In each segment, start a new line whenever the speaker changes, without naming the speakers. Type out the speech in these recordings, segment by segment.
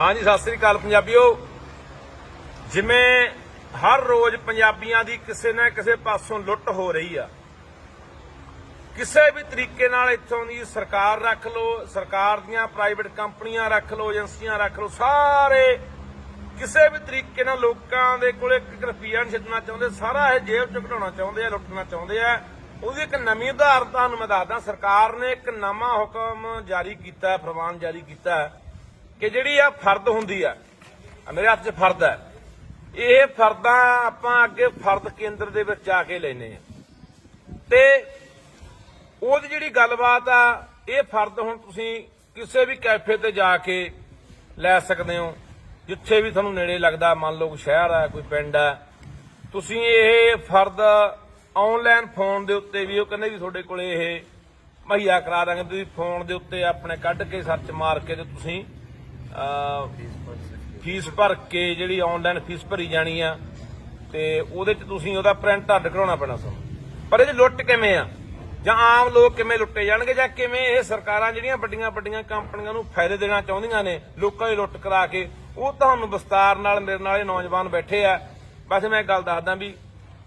ਹਾਂਜੀ ਸਤਿ ਸ੍ਰੀ ਅਕਾਲ ਪੰਜਾਬੀਓ। ਜਿਵੇਂ ਹਰ ਰੋਜ਼ ਪੰਜਾਬੀਆਂ ਦੀ ਕਿਸੇ ਨਾ ਕਿਸੇ ਪਾਸੋਂ ਲੁੱਟ ਹੋ ਰਹੀ ਆ। ਕਿਸੇ ਵੀ ਤਰੀਕੇ ਨਾਲ ਇੱਥੋਂ ਦੀ ਸਰਕਾਰ ਰੱਖ ਲਓ ਸਰਕਾਰ ਦੀਆਂ ਪ੍ਰਾਈਵੇਟ ਕੰਪਨੀਆਂ ਰੱਖ ਲਓ ਏਜੰਸੀਆਂ ਰੱਖ ਲਓ ਸਾਰੇ ਕਿਸੇ ਵੀ ਤਰੀਕੇ ਨਾਲ ਲੋਕਾਂ ਦੇ ਕੋਲ ਇੱਕ ਰੁਪਈਆ ਨਹੀਂ ਛੱਡਣਾ ਚਾਹੁੰਦੇ। ਸਾਰਾ ਇਹ ਜੇਬ ਚ ਘਟਾਉਣਾ ਚਾਹੁੰਦੇ ਆ ਲੁੱਟਣਾ ਚਾਹੁੰਦੇ ਆ। ਉਹਦੀ ਇੱਕ ਨਵੀਂ ਉਦਾਹਰਨ ਤੁਹਾਨੂੰ ਮੈਂ ਦੱਸਦਾ। ਸਰਕਾਰ ਨੇ ਇੱਕ ਨਵਾਂ ਹੁਕਮ ਜਾਰੀ ਕੀਤਾ ਹੈ, ਫਰਮਾਨ ਜਾਰੀ ਕੀਤਾ। ਕਿ ਜਿਹੜੀ ਆ ਫਰਦ ਹੁੰਦੀ ਆ ਮੇਰੇ ਹੱਥ 'ਚ ਫਰਦ ਹੈ ਇਹ ਫਰਦਾਂ ਆਪਾਂ ਅੱਗੇ ਫਰਦ ਕੇਂਦਰ ਦੇ ਵਿੱਚ ਜਾ ਕੇ ਲੈਨੇ ਆ। ਤੇ ਉਹਦੀ ਜਿਹੜੀ ਗੱਲਬਾਤ ਆ, ਇਹ ਫਰਦ ਹੁਣ ਤੁਸੀਂ ਕਿਸੇ ਵੀ ਕੈਫੇ ਤੇ ਜਾ ਕੇ ਲੈ ਸਕਦੇ ਹੋ, ਜਿੱਥੇ ਵੀ ਤੁਹਾਨੂੰ ਨੇੜੇ ਲੱਗਦਾ, ਮੰਨ ਲਓ ਕੋਈ ਸ਼ਹਿਰ ਹੈ ਕੋਈ ਪਿੰਡ ਹੈ ਤੁਸੀਂ ਇਹ ਫਰਦ ਆਨਲਾਈਨ ਫੋਨ ਦੇ ਉੱਤੇ ਵੀ, ਉਹ ਕਹਿੰਦੇ ਵੀ ਤੁਹਾਡੇ ਕੋਲੇ ਇਹ ਮੁਹੱਈਆ ਕਰਾ ਦਾਂਗੇ ਤੁਸੀਂ ਫੋਨ ਦੇ ਉੱਤੇ ਆਪਣੇ ਕੱਢ ਕੇ ਸਰਚ ਮਾਰ ਕੇ ਤੇ ਤੁਸੀਂ ਫੀਸ ਭਰ ਕੇ ਜਿਹੜੀ ਆਨਲਾਈਨ ਫੀਸ ਭਰੀ ਜਾਣੀ ਆ, ਤੇ ਉਹਦੇ ਚ ਤੁਸੀਂ ਉਹਦਾ ਪ੍ਰਿੰਟ ਅੱਡ ਕਰਾਉਣਾ ਪੈਣਾ ਸਾਨੂੰ ਪਰ ਇਹ ਲੁੱਟ ਕਿਵੇਂ ਆ? ਜਾਂ ਆਮ ਲੋਕ ਕਿਵੇਂ ਲੁੱਟੇ ਜਾਣਗੇ, ਜਾਂ ਕਿਵੇਂ ਇਹ ਸਰਕਾਰਾਂ ਜਿਹੜੀਆਂ ਵੱਡੀਆਂ ਵੱਡੀਆਂ ਕੰਪਨੀਆਂ ਨੂੰ ਫਾਇਦੇ ਦੇਣਾ ਚਾਹੁੰਦੀਆਂ ਨੇ, ਲੋਕਾਂ ਦੀ ਲੁੱਟ ਕਰਾ ਕੇ, ਉਹ ਤੁਹਾਨੂੰ ਵਿਸਤਾਰ ਨਾਲ ਮੇਰੇ ਨਾਲ ਇਹ ਨੌਜਵਾਨ ਬੈਠੇ ਆ। ਬਸ ਮੈਂ ਇੱਕ ਗੱਲ ਦੱਸਦਾ ਵੀ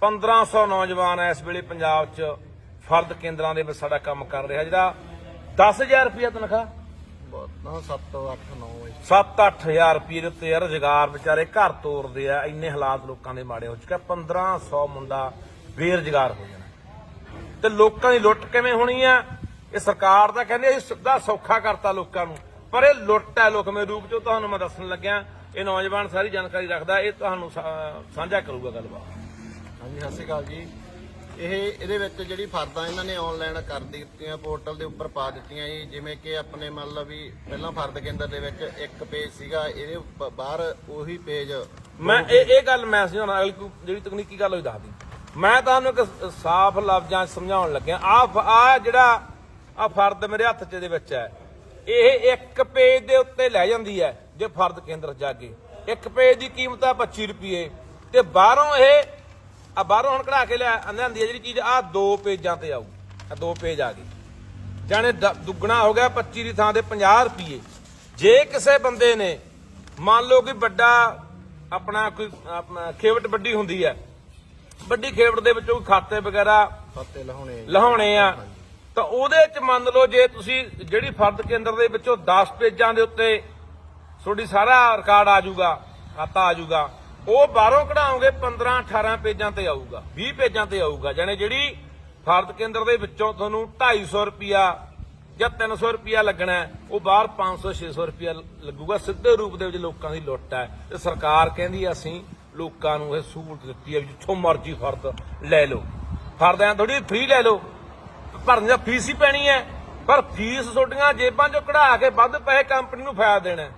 1500 ਨੌਜਵਾਨ ਇਸ ਵੇਲੇ ਪੰਜਾਬ 'ਚ ਫਰਦ ਕੇਂਦਰਾਂ ਦੇ ਵਿੱਚ ਸਾਡਾ ਕੰਮ ਕਰ ਰਿਹਾ, ਜਿਹੜਾ 10000 ਰੁਪਏ ਤਨਖਾਹ
ਨਾ 7 8 9
7-8000 ਰੁਪਏ ਦੇ ਉੱਤੇ ਯਾਰ ਰੁਜ਼ਗਾਰ ਵਿਚਾਰੇ ਘਰ ਤੋਰਦੇ ਆ ਇੰਨੇ ਹਾਲਾਤ ਲੋਕਾਂ ਦੇ ਮਾੜੇ ਹੋ ਚੁੱਕੇ ਆ। 1500 ਮੁੰਡਾ ਬੇਰੁਜ਼ਗਾਰ ਹੋ ਜਾਣਾ। ਤੇ ਲੋਕਾਂ ਦੀ ਲੁੱਟ ਕਿਵੇਂ ਹੋਣੀ ਆ? ਇਹ ਸਰਕਾਰ ਦਾ ਕਹਿੰਦੇ ਅਸੀਂ ਸਿੱਧਾ ਸੌਖਾ ਕਰਤਾ ਲੋਕਾਂ ਨੂੰ। ਪਰ ਇਹ ਲੁੱਟ ਹੈ ਲੋਕਮੇ ਰੂਪ ਚ ਤੁਹਾਨੂੰ ਮੈਂ ਦੱਸਣ ਲੱਗਿਆ ਇਹ ਨੌਜਵਾਨ ਸਾਰੀ ਜਾਣਕਾਰੀ ਰੱਖਦਾ ਇਹ ਤੁਹਾਨੂੰ ਸਾਂਝਾ ਕਰੂਗਾ ਗੱਲਬਾਤ।
ਹਾਂਜੀ ਸਤਿ ਸ਼੍ਰੀ ਅਕਾਲ ਜੀ। ਇਹ ਇਹਦੇ ਵਿੱਚ ਜਿਹੜੀ ਫਰਦਾਂ ਇਹਨਾਂ ਨੇ ਆਨਲਾਈਨ ਕਰ ਦਿੱਤੀਆਂ ਪੋਰਟਲ ਦੇ ਉੱਪਰ ਪਾ ਦਿੱਤੀਆਂ ਜੀ ਜਿਵੇਂ ਕਿ ਆਪਣੇ ਮੰਨ ਲਓ ਵੀ ਪਹਿਲਾਂ ਫਰਦ ਕੇਂਦਰ ਦੇ ਵਿੱਚ ਇੱਕ ਪੇਜ ਸੀਗਾ ਇਹਦੇ ਬਾਹਰ ਉਹੀ ਪੇਜ
ਮੈਂ ਇਹ ਇਹ ਗੱਲ ਮੈਂ ਸਮਝਾਉਣਾ ਅਗਲੀ ਕੋਈ ਜਿਹੜੀ ਤਕਨੀਕੀ ਗੱਲ ਹੋਈ ਦੱਸਦੀ ਮੈਂ ਤੁਹਾਨੂੰ ਇੱਕ ਸਾਫ਼ ਲਫ਼ਜ਼ਾਂ 'ਚ ਸਮਝਾਉਣ ਲੱਗਿਆ ਆ ਆ ਜਿਹੜਾ ਆ ਫਰਦ ਮੇਰੇ ਹੱਥ 'ਚ ਦੇ ਵਿੱਚ ਹੈ ਇਹ ਇੱਕ ਪੇਜ ਦੇ ਉੱਤੇ ਲੈ ਜਾਂਦੀ ਹੈ ਜੇ ਫਰਦ ਕੇਂਦਰ ਜਾ ਕੇ। ਇੱਕ ਪੇਜ ਦੀ ਕੀਮਤ ਆ 25 ਰੁਪਏ ਤੇ ਬਾਹਰੋਂ ਇਹ ਆ ਬਾਹਰੋਂ ਹੁਣ ਕਢਾ ਕੇ ਲੈ ਆਂਦੀ ਹੈ ਜਿਹੜੀ ਚੀਜ਼ ਆ ਦੋ ਪੇਜਾਂ ਤੇ ਆਊ। ਆ ਦੋ ਪੇਜ ਆ ਗਏ। ਜਾਣੇ ਦ- ਦੁੱਗਣਾ ਹੋ ਗਿਆ 25 ਦੀ ਥਾਂ ਤੇ 50 ਰੁਪਏ ਜੇ ਕਿਸੇ ਬੰਦੇ ਨੇ ਮੰਨ ਲਓ ਕਿ ਵੱਡਾ ਆਪਣਾ ਕੋਈ ਆਪਣਾ ਖੇਵਟ ਵੱਡੀ ਹੁੰਦੀ ਹੈ ਵੱਡੀ ਖੇਵਟ ਦੇ ਵਿੱਚੋਂ ਕੋਈ ਖਾਤੇ ਵਗੈਰਾ
ਫੱਤੇ ਲਹਾਉਣੇ
ਲਹਾਉਣੇ ਆ ਤਾਂ ਉਹਦੇ ਚ ਮੰਨ ਲਓ ਜੇ ਤੁਸੀਂ ਜਿਹੜੀ ਫਰਦ ਕੇਂਦਰ ਦੇ ਵਿੱਚੋਂ 10 ਪੇਜਾਂ ਦੇ ਉੱਤੇ ਤੁਹਾਡੀ ਸਾਰਾ ਰਿਕਾਰਡ ਆ ਜਾਊਗਾ ਖਾਤਾ ਆ ਜਾਊਗਾ ਉਹ ਬਾਹਰੋਂ ਕਢਾਓਗੇ 15 18 ਪੇਜਾਂ ਤੇ ਆਊਗਾ 20 ਪੇਜਾਂ ਤੇ ਆਊਗਾ ਜਾਨੇ ਜਿਹੜੀ ਫਰਦ ਕੇਂਦਰ ਦੇ ਵਿੱਚੋਂ ਤੁਹਾਨੂੰ 250 ਰੁਪਿਆ ਜਾਂ 300 ਰੁਪਿਆ ਲੱਗਣਾ ਉਹ ਬਾਹਰ 500 600 ਰੁਪਿਆ ਲੱਗੂਗਾ, ਸਿੱਧੇ ਰੂਪ ਦੇ ਵਿੱਚ ਲੋਕਾਂ ਦੀ ਲੁੱਟ ਹੈ। ਤੇ ਸਰਕਾਰ ਕਹਿੰਦੀ ਅਸੀਂ ਲੋਕਾਂ ਨੂੰ ਇਹ ਸਹੂਲਤ ਦਿੱਤੀ ਹੈ ਵੀ ਜਿੱਥੋਂ ਮਰਜ਼ੀ ਫਰਦ ਲੈ ਲਓ। ਫਰਦਾਂ ਥੋੜੀ ਫ੍ਰੀ ਲੈ ਲਓ। ਭਰਨ ਦੀ ਫੀਸ ਹੀ ਪੈਣੀ ਹੈ। ਪਰ ਫੀਸ ਤੁਹਾਡੀਆਂ ਜੇਬਾਂ ਚੋਂ ਕਢਾ ਕੇ ਵੱਧ ਪੈਸੇ ਕੰਪਨੀ ਨੂੰ ਫਾਇਦਾ ਦੇਣਾ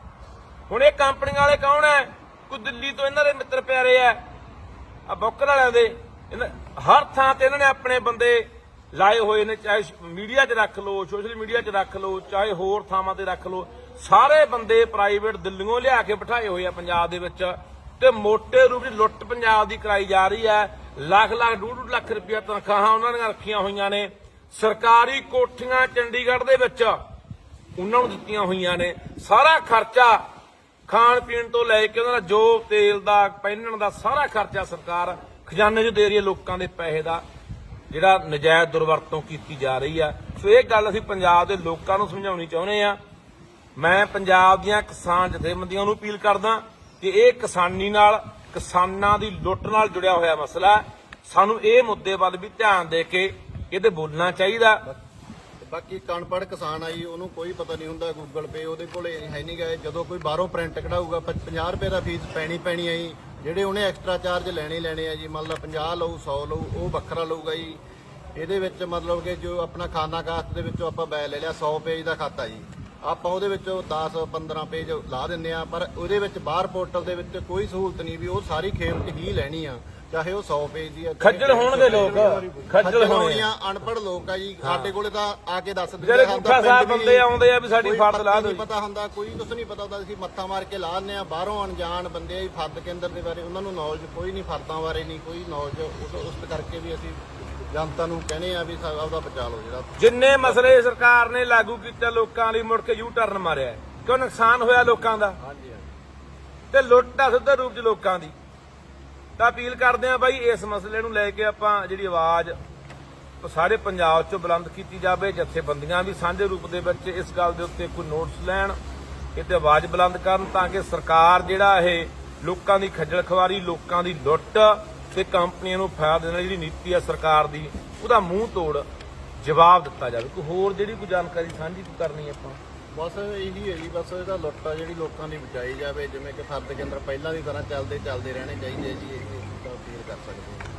ਹੁਣ ਇਹ ਕੰਪਨੀਆਂ ਵਾਲੇ ਕੌਣ ਹੈ? ਕੋਈ ਦਿੱਲੀ ਤੋਂ ਇਹਨਾਂ ਦੇ ਮਿੱਤਰ ਪਿਆਰੇ ਆ। ਆ ਬੌਕਰ ਵਾਲਿਆਂ ਦੇ ਹਰ ਥਾਂ ਤੇ ਇਹਨਾਂ ਨੇ ਆਪਣੇ ਬੰਦੇ ਲਾਏ ਹੋਏ ਨੇ, ਚਾਹੇ ਮੀਡੀਆ 'ਚ ਰੱਖ ਲਓ, ਸੋਸ਼ਲ ਮੀਡੀਆ 'ਚ ਰੱਖ ਲਓ, ਚਾਹੇ ਹੋਰ ਥਾਵਾਂ ਤੇ ਰੱਖ ਲਓ। ਸਾਰੇ ਬੰਦੇ ਪ੍ਰਾਈਵੇਟ ਦਿੱਲੀੋਂ ਲਿਆ ਕੇ ਬਿਠਾਏ ਹੋਏ ਆ ਪੰਜਾਬ ਦੇ ਵਿੱਚ। ਤੇ ਮੋਟੇ ਰੂਪ ਦੀ ਲੁੱਟ ਪੰਜਾਬ ਦੀ ਕਰਾਈ ਜਾ ਰਹੀ ਹੈ। ਲੱਖ ਲੱਖ, ਡੂਢ ਡੂਢ ਲੱਖ ਰੁਪਇਆ ਤਨਖਾਹਾਂ ਉਹਨਾਂ ਦੀਆਂ ਰੱਖੀਆਂ ਹੋਈਆਂ ਨੇ। ਸਰਕਾਰੀ ਕੋਠੀਆਂ ਚੰਡੀਗੜ੍ਹ ਦੇ ਵਿੱਚ ਉਹਨਾਂ ਨੂੰ ਦਿੱਤੀਆਂ ਹੋਈਆਂ ਨੇ। ਸਾਰਾ ਖਰਚਾ ਖਾਣ ਪੀਣ ਤੋਂ ਲੈ ਕੇ ਉਹਨਾਂ ਦਾ ਜੋ ਤੇਲ ਦਾ, ਪਹਿਨਣ ਦਾ ਸਾਰਾ ਖਰਚਾ ਸਰਕਾਰ ਖਜ਼ਾਨੇ 'ਚ ਦੇ ਰਹੀ ਹੈ ਲੋਕਾਂ ਦੇ ਪੈਸੇ ਦਾ, ਜਿਹੜਾ ਨਜਾਇਜ਼ ਦੁਰਵਰਤੋਂ ਕੀਤੀ ਜਾ ਰਹੀ ਆ। ਸੋ ਇਹ ਗੱਲ ਅਸੀਂ ਪੰਜਾਬ ਦੇ ਲੋਕਾਂ ਨੂੰ ਸਮਝਾਉਣੀ ਚਾਹੁੰਦੇ ਆ। ਮੈਂ ਪੰਜਾਬ ਦੀਆਂ ਕਿਸਾਨ ਜਥੇਬੰਦੀਆਂ ਨੂੰ ਅਪੀਲ ਕਰਦਾ ਕਿ ਇਹ ਕਿਸਾਨੀ ਨਾਲ, ਕਿਸਾਨਾਂ ਦੀ ਲੁੱਟ ਨਾਲ ਜੁੜਿਆ ਹੋਇਆ ਮਸਲਾ, ਸਾਨੂੰ ਇਹ ਮੁੱਦੇ ਵੱਲ ਵੀ ਧਿਆਨ ਦੇ ਕੇ ਇਹਦੇ ਬੋਲਣਾ ਚਾਹੀਦਾ।
ਬਾਕੀ ਕਣਪੜ ਕਿਸਾਨ ਆਈ, ਉਹਨੂੰ ਕੋਈ ਪਤਾ ਨਹੀਂ ਹੁੰਦਾ ਗੂਗਲ ਪੇ ਉਹਦੇ ਕੋਲੇ ਹੈ ਨਹੀਂ ਗਏ ਜਦੋਂ ਕੋਈ ਬਾਹਰੋਂ ਪ੍ਰਿੰਟ ਕਢਾਊਗਾ 50 ਰੁਪਏ ਦਾ ਫੀਸ ਪੈਣੀ ਪੈਣੀ ਹੈ ਜੀ। ਜਿਹੜੇ ਉਹਨੇ ਐਕਸਟਰਾ ਚਾਰਜ ਲੈਣੇ ਲੈਣੇ ਆ ਜੀ ਮਤਲਬ ਲਓ 50 ਲਊ 100 ਲਊ, ਉਹ ਵੱਖਰਾ ਲਊਗਾ ਜੀ। ਇਹਦੇ ਵਿੱਚ ਮਤਲਬ ਕਿ ਜੋ ਆਪਣਾ ਖਾਨਾ ਕਾਸ਼ਤ ਦੇ ਵਿੱਚੋਂ ਆਪਾਂ ਬੈ ਲੈ ਲਿਆ 100 ਪੇਜ ਦਾ ਖਾਤਾ ਜੀ। ਆਪਾਂ ਉਹਦੇ ਵਿੱਚੋਂ 10 15 ਪੇਜ ਲਾ ਦਿੰਨੇ ਆ, ਪਰ ਉਹਦੇ ਵਿੱਚ ਬਾਹਰ ਪੋਰਟਲ ਦੇ ਵਿੱਚ ਕੋਈ ਸਹੂਲਤ ਨਹੀਂ ਵੀ ਉਹ ਸਾਰੀ ਖੇਪ ਹੀ ਲੈਣੀ ਆ। ਚਾਹੇ ਉਹ 100 ਪੇਜ ਦੀ ਆ ਚਾਹੇ
ਖੱਜਲ ਹੋਣਗੇ ਲੋਕ ਖੱਜਲ ਹੋਣੇ
ਹੋਣੀਆਂ ਅਨਪੜ੍ਹ ਲੋਕ ਆ ਜੀ ਸਾਡੇ ਕੋਲੇ ਤਾਂ ਆ ਕੇ ਦੱਸ ਦਿੰਦੇ
ਜਿਹੜੇ ਗੁੱਠਾ ਸਾਹਿਬ ਬੰਦੇ ਆਉਂਦੇ ਆ ਵੀ ਸਾਡੀ ਫਰਦ ਲਾ ਦਿਓ
ਨਹੀਂ ਪਤਾ ਹੁੰਦਾ ਕੋਈ ਕੁਝ ਨਹੀਂ ਪਤਾ ਹੁੰਦਾ ਅਸੀਂ ਮੱਥਾ ਮਾਰ ਕੇ ਲਾ ਦਿੰਦੇ ਆ ਬਾਹਰੋਂ ਅਣਜਾਣ ਬੰਦੇ ਆ ਜੀ ਫਰਦ ਕੇਂਦਰ ਦੇ ਬਾਰੇ ਉਹਨਾਂ ਨੂੰ ਨੌਲੇਜ ਕੋਈ ਨਹੀਂ ਫਰਦਾਂ ਬਾਰੇ ਨਹੀਂ ਕੋਈ ਨੌਲੇਜ ਉਸ ਕਰਕੇ ਵੀ ਅਸੀਂ ਜਨਤਾ ਨੂੰ ਕਹਿੰਦੇ ਆ ਵੀ ਸਾ- ਆਪਦਾ ਬਚਾ ਲਓ ਜਿਹੜਾ।
ਜਿੰਨੇ ਮਸਲੇ ਸਰਕਾਰ ਨੇ ਲਾਗੂ ਕੀਤੇ ਲੋਕਾਂ ਲਈ ਮੁੜ ਕੇ ਯੂ ਟਰਨ ਮਾਰਿਆ ਹੈ। ਕਿਉਂ ਨੁਕਸਾਨ ਹੋਇਆ ਲੋਕਾਂ ਦਾ?
ਹਾਂਜੀ ਹਾਂਜੀ।
ਤੇ ਲੁੱਟ ਆ ਸਿੱਧੇ ਰੂਪ 'ਚ ਲੋਕਾਂ ਦੀ। ਤਾਂ ਅਪੀਲ ਕਰਦੇ ਆ ਬਾਈ, ਇਸ ਮਸਲੇ ਨੂੰ ਲੈ ਕੇ ਆਪਾਂ ਜਿਹੜੀ ਆਵਾਜ਼ ਸਾਰੇ ਪੰਜਾਬ ਚੋਂ ਬੁਲੰਦ ਕੀਤੀ ਜਾਵੇ, ਜਥੇਬੰਦੀਆਂ ਵੀ ਸਾਂਝੇ ਰੂਪ ਦੇ ਵਿੱਚ ਇਸ ਗੱਲ ਦੇ ਉੱਤੇ ਕੋਈ ਨੋਟਿਸ ਲੈਣ ਕਿਤੇ ਆਵਾਜ਼ ਬੁਲੰਦ ਕਰਨ ਤਾਂ ਕਿ ਸਰਕਾਰ ਜਿਹੜਾ ਇਹ ਲੋਕਾਂ ਦੀ ਖੱਜਲ ਖਵਾਰੀ ਲੋਕਾਂ ਦੀ ਲੁੱਟ ਤੇ ਕੰਪਨੀਆਂ ਨੂੰ ਫਾਇਦਾ ਦੇਣ ਵਾਲੀ ਜਿਹੜੀ ਨੀਤੀ ਆ ਸਰਕਾਰ ਦੀ, ਉਹਦਾ ਮੂੰਹ ਤੋੜ ਜਵਾਬ ਦਿੱਤਾ ਜਾਵੇ। ਕੋਈ ਹੋਰ ਜਿਹੜੀ ਕੋਈ ਜਾਣਕਾਰੀ ਸਾਂਝੀ ਕਰਨੀ ਆਪਾਂ?
ਬਸ ਇਹੀ ਹੈ ਜੀ, ਬਸ ਇਹਦਾ ਲੁੱਟ ਆ ਜਿਹੜੀ ਲੋਕਾਂ ਦੀ ਬਚਾਈ ਜਾਵੇ, ਜਿਵੇਂ ਕਿ ਫਰਦ ਕੇਂਦਰ ਪਹਿਲਾਂ ਦੀ ਤਰ੍ਹਾਂ ਚੱਲਦੇ ਚੱਲਦੇ ਰਹਿਣੇ ਚਾਹੀਦੇ ਜੀ, ਇਹ ਤਾਂ ਅਪੀਲ ਕਰ ਸਕਦੇ ਹਾਂ।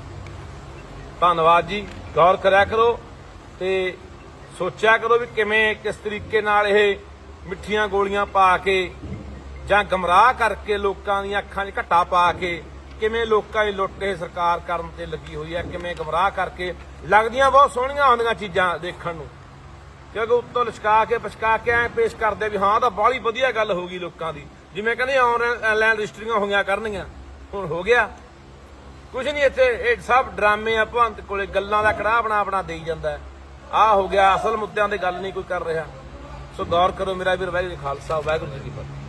ਧੰਨਵਾਦ ਜੀ, ਗੌਰ ਕਰਿਆ ਕਰੋ ਤੇ ਸੋਚਿਆ ਕਰੋ ਵੀ ਕਿਵੇਂ, ਕਿਸ ਤਰੀਕੇ ਨਾਲ ਇਹ ਮਿੱਠੀਆਂ ਗੋਲੀਆਂ ਪਾ ਕੇ ਜਾਂ ਗਮਰਾਹ ਕਰਕੇ ਲੋਕਾਂ ਦੀਆਂ ਅੱਖਾਂ 'ਚ ਘੱਟਾ ਪਾ ਕੇ ਕਿਵੇਂ ਲੋਕਾਂ ਦੀ ਲੁੱਟ ਇਹ ਸਰਕਾਰ ਕਰਨ ਤੇ ਲੱਗੀ ਹੋਈ ਹੈ, ਕਿਵੇਂ ਗਮਰਾਹ ਕਰਕੇ ਲੱਗਦੀਆਂ ਬਹੁਤ ਸੋਹਣੀਆਂ ਹੁੰਦੀਆਂ ਚੀਜ਼ਾਂ ਦੇਖਣ ਨੂੰ। ਕਿਉਂਕਿ ਉੱਤੋਂ ਲਿਸ਼ਕਾ ਕੇ ਪਛਕਾ ਕੇ ਐ ਪੇਸ਼ ਕਰਦੇ ਵੀ ਹਾਂ, ਤਾਂ ਬਾਹਲੀ ਵਧੀਆ ਗੱਲ ਹੋ ਗਈ ਲੋਕਾਂ ਦੀ। ਜਿਵੇਂ ਕਹਿੰਦੇ ਆਨਲਾਈਨ ਰਜਿਸਟਰੀਆਂ ਹੋਈਆਂ ਕਰਨੀਆਂ ਹੁਣ ਹੋ ਗਿਆ। ਕੁਝ ਨਹੀਂ ਇੱਥੇ, ਇਹ ਸਭ ਡਰਾਮੇ ਆ, ਭਵੰਤ ਕੋਲੇ ਗੱਲਾਂ ਦਾ ਕੜਾਹ ਬਣਾ ਬਣਾ ਦੇਈ ਜਾਂਦਾ ਆ ਹੋ ਗਿਆ, ਅਸਲ ਮੁੱਦਿਆਂ ਤੇ ਗੱਲ ਨਹੀਂ ਕੋਈ ਕਰ ਰਿਹਾ। ਸੋ ਗੌਰ ਕਰੋ ਮੇਰਾ ਵੀਰ ਵਾਹਿਗੁਰੂ ਜੀ ਖਾਲਸਾ, ਵਾਹਿਗੁਰੂ ਜੀ ਕੀ ਫਤਿਹ।